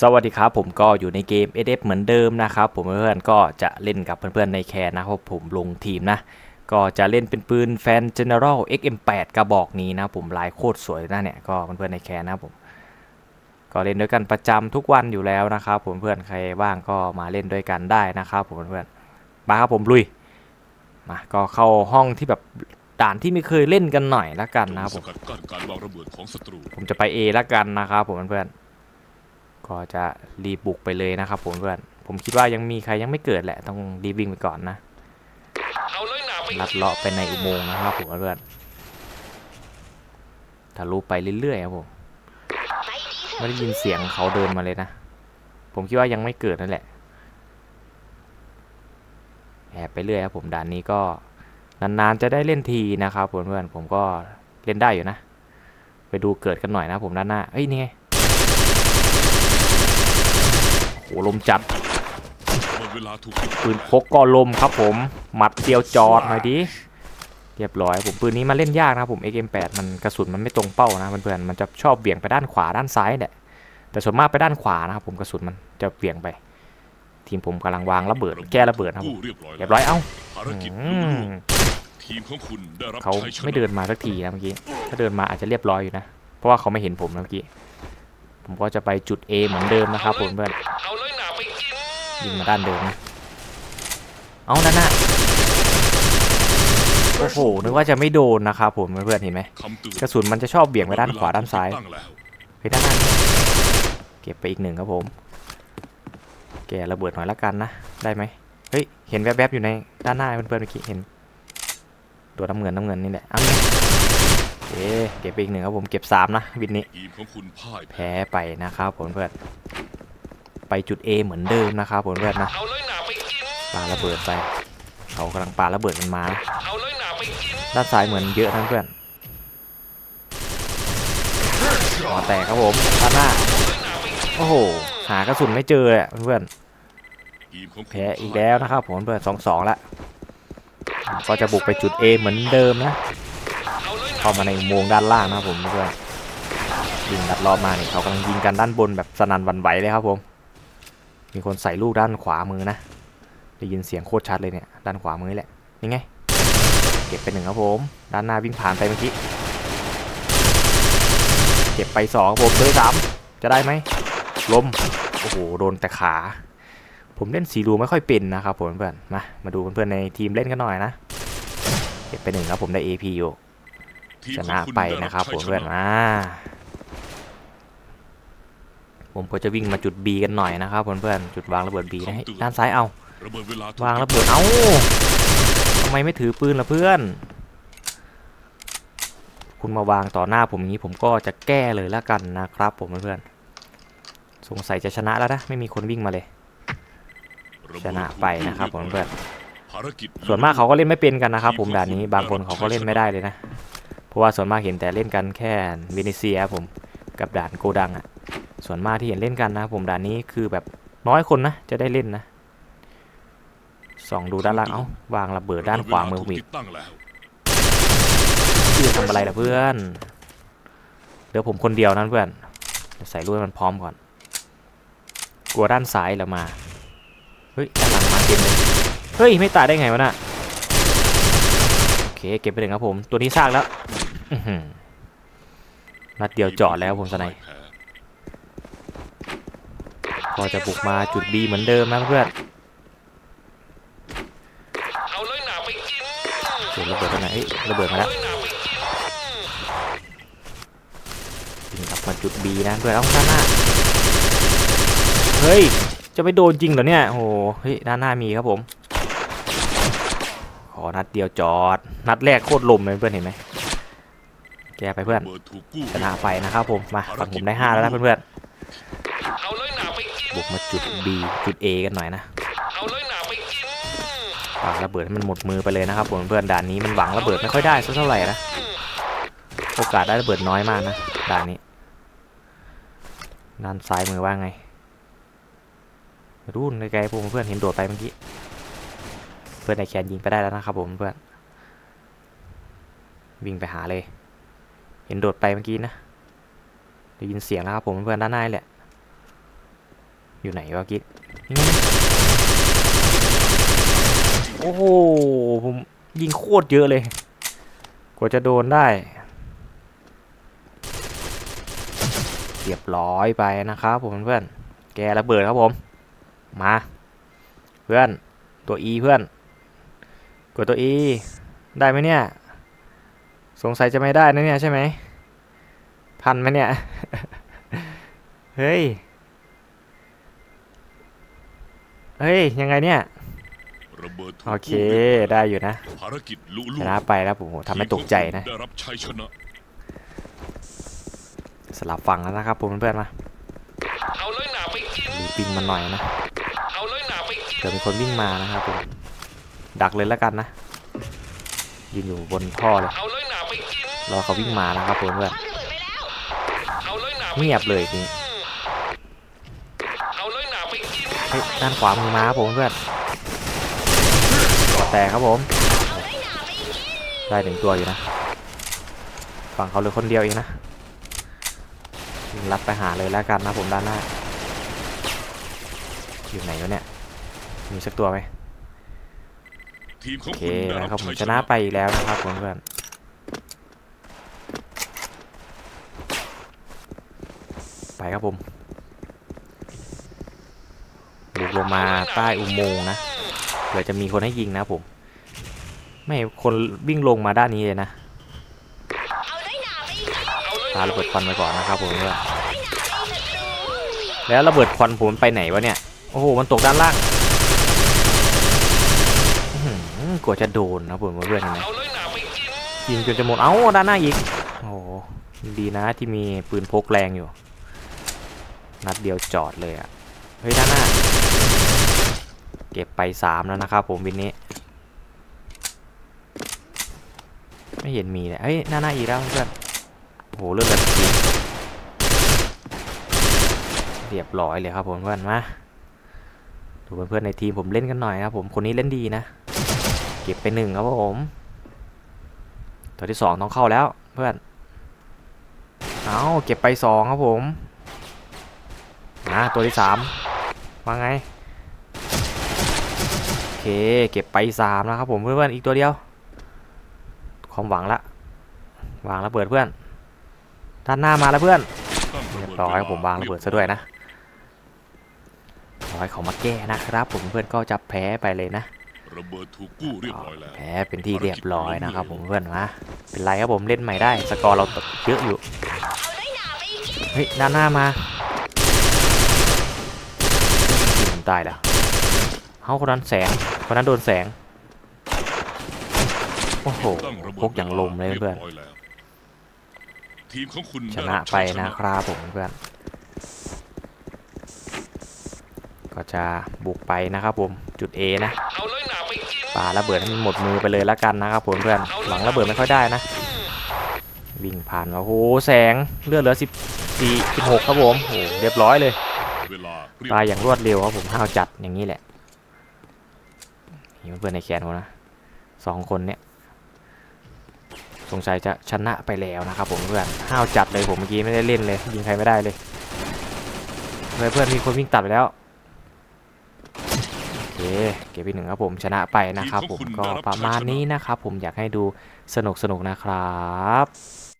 สวัสดีครับผมก็อยู่ในเกม SF เหมือนเดิมนะครับผมเพื่อนก็จะเล่นกับเพื่อนๆในแคนนะครับผมลงทีมนะ ก็จะเล่นเป็นปืนแฟน General XM8 กระบอกนี้นะผมลายโคตรสวยนะเนี่ยก็เพื่อนๆในแคนนะผมก็เล่นด้วยกันประจำทุกวันอยู่แล้วนะครับผมเพื่อนใครว่างก็มาเล่นด้วยกันได้นะครับผมเพื่อนมาครับผมลุยมาก็เข้าห้องที่แบบด่านที่ไม่เคยเล่นกันหน่อยละกันนะครับผมผมจะไป A ละกันนะครับผมเพื่อนๆ ก็จะรีบบุกไปเลยนะครับผมเพื่อน ผมคิดว่ายังมีใครยังไม่เกิดแหละ ต้องรีบวิ่งไปก่อนนะลัดเลาะไปในอุโมงค์นะครับผมเพื่อนทะลุไปเรื่อยๆครับผม ไม่ได้ยินเสียงเขาเดินมาเลยนะ ผมคิดว่ายังไม่เกิดนั่นแหละ แอบไปเรื่อยครับผมด่านนี้ก็นานๆจะได้เล่นทีนะครับเพื่อนๆผมก็เล่นได้อยู่นะ ไปดูเกิดกันหน่อยนะผมด้านหน้า เอ้ยนี่ไงโหลมจัดหมดเวลาถูกปิดปืนพกก็ลมครับผม หมัดเดียวจอดหน่อยดิเรียบร้อยผมปืนนี้มาเล่นยากนะครับผม XM8 มันกระสุนมันไม่ตรงเป้านะเพื่อนๆมันจะชอบเบี่ยงไปด้านขวาด้านซ้ายแหละแต่ส่วนมากไปด้านขวานะครับผมกระสุนมันจะเบี่ยงไป ทีมผมกำลังวางระเบิดแก้ระเบิดนะครับผกู้มเรียบร้อยเรียบร้อยเอ้าภารกิจอืลุมล่วงทีมของคุณได้รับเขาชัยชนะไม่เดินมาสักทีนะเมื่อกี้ถ้าเดินมาอาจจะเรียบร้อยอยู่นะเพราะว่าเขาไม่เห็นผมนะเมื่อกี้ ผมก็จะไปจุด A เหมือนเดิมนะครับผมเพื่อนเอาเลยหนาไปกินยิงมาด้านเดิมนะเอาด้านหน้าโอ้โหนึกว่าจะไม่โดนนะครับผมเพื่อนๆเห็นไหมคำเตือนกระสุนมันจะชอบเบี่ยงไปด้านขวาด้านซ้ายตั้งแล้วไปด้านหน้านี่เก็บไปอีกหนึ่งครับผม แกะระเบิดหน่อยละกันนะ ได้ไหมเฮ้ย เห็นแวบๆอยู่ในด้านหน้าเพื่อนๆเมื่อกี้เห็น ตัวน้ำเงินน้ำเงินนี่แหละเอ้าโอ เคเก็บไปอีกหนึ่งครับผมเก็บสามนะวินนี้ทีมของคุณพ่ายแพ้แพ้ไปนะครับผมเพื่อนไปจุด A เหมือนเดิมนะครับผมเพื่อนนะเอาเลยหนาไปกินปาระเบิดไปเขากำลังปาระเบิดมันมานะเอาเลยหนาไปกินด้านซ้ายเหมือนเยอะนะเพื่อนหัวแตกครับผมด้านหน้าโอ้โหหากระสุนไม่เจออะเพื่อนทีมของคุณแพ้อีกแล้วนะครับผมเพื่อนสองสองละก็จะบุกไปจุด A เหมือนเดิมนะ เข้ามาในอุโมงค์ด้านล่างนะครับผมเพื่อนยิงดัดรอบมาเนี่ยเขากำลังยิงกันด้านบนแบบสนั่นวันไหวเลยครับผม มีคนใส่ลูกด้านขวามือนะ ได้ยินเสียงโคตรชัดเลยเนี่ยด้านขวามือแหละนี่ไง เก็บไปหนึ่งครับผม ด้านหน้าวิ่งผ่านไปเมื่อกี้ เก็บไปสองครับผมเลยสามจะได้ไหมล้ม โอ้โหโดนแต่ขา ผมเล่นสีรูไม่ค่อยเป็นนะครับผมเพื่อนมามาดูเพื่อนๆในทีมเล่นกันหน่อยนะ เก็บไปหนึ่งครับผมได้ AP อยู่ ชของนะคุณไปด้นะครับผมชัยชเพื่อนมาผมก็จะวิ่งมาจุด B กันหน่อยนะครับเพื่อนๆจุดวางระเบิด B นะให้ด้านซ้ายเอาระเบิดเวลาถูกวางระเบิดเอาทำไมไม่ถือปืนล่ะเพื่อน คุณมาวางต่อหน้าผมอย่างนี้ผมก็จะแก้เลยแล้วกันนะครับ ผมเพื่อนๆสงสัยจะชนะแล้วนะไม่มีคนวิ่งมาเลยระชเบิดนะถูกไปนะครับผมเพื่อนภารกิจส่วนมากเขาก็เล่นไม่เป็นกันนะครับ ผมด่านนี้บางคนเขาก็เล่นไม่ได้เลยนะ เพราะว่าส่วนมากเห็นแต่เล่นกันแค่เวเนเซียครับผมกับด่านโกดังอะส่วนมากที่เห็นเล่นกันนะครับผมด่านนี้คือแบบน้อยคนนะจะได้เล่นนะส่องดูด้านล่างเอ้าวางระเบิดด้านขวามือผมถูกอีกติดตั้งแล้วพี่ทำอะไรล่ะเพื่อนเดี๋ยวผมคนเดียวนั้นเพื่อนเดี๋ยวใส่รูปให้มันพร้อมก่อน กลัวด้านซ้ายเรามา เฮ้ยด้านหลังมาเต็มเลย เฮ้ย ไม่ตายได้ไงวะน่ะโอ เคเก็บไปหนึ่งครับผม ตัวนี้ซากแล้วนัดเดียวเจาะแล้วผมสไนยก็จะบุกมาจุด B เหมือนเดิมนะเพื่อนเอาเลยหนาไปกินเดี๋ยวระเบิดตรงไหนระเบิดมาแล้วเอาเลยหนาไปกินยิงกลับมาจุด B นะเพื่อนเอาด้านหน้า เฮ้ย จะไม่โดนจริงเหรอเนี่ยโอ้โหเฮ้ยด้านหน้ามีครับผม อนัดเดียวจอด นัดแรกโคตรลมเลยเพื่อนเห็นไหมแกไปเพื่อนระเบิดถูกกู้ชนะไปนะครับผมมาฝั่งผมได้ห้าแล้วนะเพื่อนเอาเลยหนาไปกินๆบุกมาจุด B จุด A กันหน่อยนะเอาเลยหนาไปกินวางระเบิดให้มันหมดมือไปเลยนะครับผมเพื่อนด่านนี้มันหวังระเบิดไม่ค่อยได้สักเท่าไหร่นะโอกาสได้ระเบิดน้อยมากนะด่านนี้ด้านซ้ายมือว่าไงรุ่นไกลๆผมเพื่อนเห็นโดดไปเมื่อกี้ เพื่อนในแคนยิงไปได้แล้วนะครับผมเพื่อนวิ่งไปหาเลย เห็นโดดไปเมื่อกี้นะได้ยินเสียงแล้วครับผมเพื่อนด้านหน้าแหละ อยู่ไหนวะกิ๊กนี่ไงโอ้โหผมยิงโคตรเยอะเลย กว่าจะโดนได้เรียบร้อยไปนะครับผมเพื่อน แกระเบิดครับผม มา เพื่อน ตัว E เพื่อน กดตัว E ได้ไหมเนี่ย สงสัยจะไม่ได้นะเนี่ยใช่ไหม ทันไหมเนี่ย เฮ้ย เฮ้ย ยังไงเนี่ย ระเบิดถูกโอเคกู้รียบร้อยได้อยู่นะ ภารกิจลุชล่วงนะไปแล้วผมโหทำให้ตกใจนะ ทีมของคุณได้รับชัยชนะสลับฝั่งแล้วนะครับผมเพื่อนๆมาเอาเลยหนาไปกินรีบวิ่งมาหน่อยนะเอาเลยหนาไปกิน เดี๋ยวมีคนวิ่งมานะครับผม ดักเลยแล้วกันนะยืนอยู่บนท่อเลยเอาเลยหนาไปกินรอเขาวิ่งมานะครับผมเพื่อนเอาเลยหนาไปเงียบเลยทีนี้เอาเลยหนาไปกินเฮ้ยด้านขวามือมาครับผมเพื่อนตัวแตกครับผม ได้หนึ่งตัวอยู่นะฝั่งเขาเหลือคนเดียวเองนะวิ่งรัดไปหาเลยแล้วกันนะผมด้านหน้าอยู่ไหนวะเนี่ยมีสักตัวไหม ทีมขอโองเคคุณได้นะรับครับผมชัยชชนะนะไปอีกแล้วนะครับผมเพื่อนไปครับผมบุกลงมาใต้อุโมงค์นะเผื่อจะมีคนให้ยิงนะผม ไม่คนวิ่งลงมาด้านนี้เลยนะเอาเลยหปานาระไปเบิดกินควันไปก่อนนะครับผมเพื่อนแล้วระเบิดควันผมไปไหนวะเนี่ยโอ้โหมันตกด้านล่างอื้อหือ กว่าจะโดนนะผมเพื่อนๆเห็นไหมเอาเลยหนาไปกินยิงจนจะหมดเอ้าด้านหน้าอีกโอ้โหดีนะที่มีปืนพกแรงอยู่ นัดเดียวจอดเลยอะ่ะเฮ้ยด้านหน้า เก็บไปสามแล้วนะครับผมวินนี้ ไม่เห็นมีเลยเฮ้ยหน้าหน้าอีกแล้วเพื่อนโอ้โหเลือดแบบจริงเรียบร้อยเลยครับผมเพื่อนมาดูเพื่อนๆในทีมผมเล่นกันหน่อยนะครับผมคนนี้เล่นดีนะ เก็บไปหนึ่งครับผม ตัวที่สองต้องเข้าแล้วเพื่อน เอาเก็บไปสองครับผมนะตัวที่สามว่าไง โอเค เก็บไปสามแล้วครับผมเพื่อนๆอีกตัวเดียว ความหวังละวางระเบิดเพื่อน ด้านหน้ามาแล้วเพื่อนเรียบร้อยผมวางระเบิดซะด้วยนะร้อยเขามาแก้นะครับผมเพื่อนก็จะแพ้ไปเลยนะ ระเบิดถูกกู้เรียบร้อยแล้วแพ้เป็นที่เรียบร้อยนะครับผมเพื่อนมาเป็นไรครับผมเล่นใหม่ได้ สกอร์เราตกเยอะอยู่เฮ้ยด้านหน้ามายิงผมตายแล้วเฮ้าคนนั้นแสงคนนั้นโดนแสงโอ้โหตั้งระเบิดพกอย่างลมเลยเพื่อนรียบร้ยแล้วทีมของคุณชด้นะรับไปชัยชนะครับผมเพื่อนก็จะบุกไปนะครับผมจุด A นะ ปาระเบิดให้มันหมดมือไปเลยแล้วกันนะครับผมเพื่อนหลังระเบิดไม่ค่อยได้นะ วิ่งผ่านมาโอ้โหแสงเลือดเหลือ14 16ครับผมโอ้โหเรียบร้อยเลยตายอย่างรวดเร็วครับผมห้าวจัดอย่างนี้แหละนี่เพื่อนในแคนผมนะสองคนเนี้ยสงสัยจะชนะไปแล้วนะครับผมเพื่อนห้าวจัดเลยผมเมื่อกี้ไม่ได้เล่นเลยยิงใครไม่ได้เลยเพื่อนเพื่อนมีคนวิ่งตัดไปแล้วโอเค เก็บไปหนึ่งครับผมชนะไปนะครับผมก็ประมาณนี้นะครับผมอยากให้ดูสนุกสนุกๆนะครับ